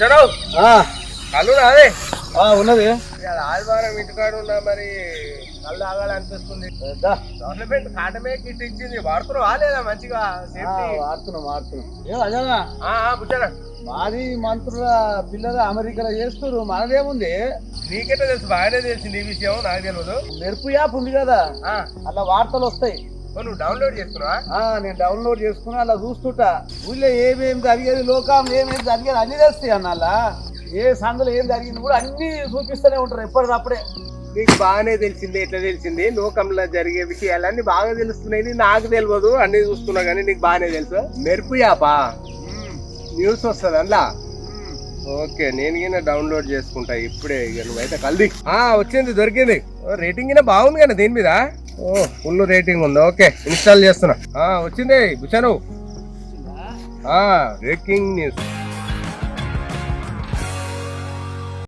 ఆ, కళ్ళు రాదే ఆ, ఉన్నది. ఆదివారం ఇంటికాడ ఉన్నా మరి కళ్ళు తాగాలనిపిస్తుంది దా. గవర్నమెంట్ కాటమే కిట్ ఇచ్చింది వాడుతున్నావా లేదా మంచిగా? వాడుతున్నాం వాడుతున్నాం. ఏ అజనా కూర్చోరా. మాది మంత్రుల పిల్లలు అమెరికాలో చేస్తున్నారు. మనదేముంది? నీకెట్లా తెలుసు? బాగానే తెలిసింది ఈ విషయం. నాకు తెలియదు మెరుపు యాప్ ఉంది కదా. అలా వార్తలు వస్తాయి. నువ్వు డౌన్లోడ్ చేస్తున్నావా? నేను డౌన్లోడ్ చేసుకుని అలా చూస్తుంటా. ఊళ్ళో ఏమేమి జరిగేది లోకం ఏమేమి జరిగేది అన్ని తెలుస్తాయి అన్న ఏ సందులో ఏం జరిగింది కూడా అన్ని చూపిస్తూనే ఉంటారు ఎప్పటికప్పుడే. నీకు బాగానే తెలిసింది ఎట్లా తెలిసింది? లోకంలో జరిగే విషయాలన్నీ బాగా తెలుస్తున్నాయి నాకు తెలియదు అన్ని చూస్తున్నా కానీ నీకు బాగానే తెలుసు. మెరుపు యాపా. న్యూస్ వస్తుంది అందులో ఓకే నేను గిన డౌన్లోడ్ చేసుకుంటా ఇప్పుడే ఇక నువ్వైతే కల్ది ఆ వచ్చింది దొరికింది. ఓ, రేటింగ్ గిన బాగుంది కదా దీని మీద. ఓ ఫుల్ రేటింగ్ ఉంది. ఓకే ఇన్స్టాల్ చేస్తున్నా. ఆ వచ్చింది బుచాను బ్రేకింగ్ న్యూస్.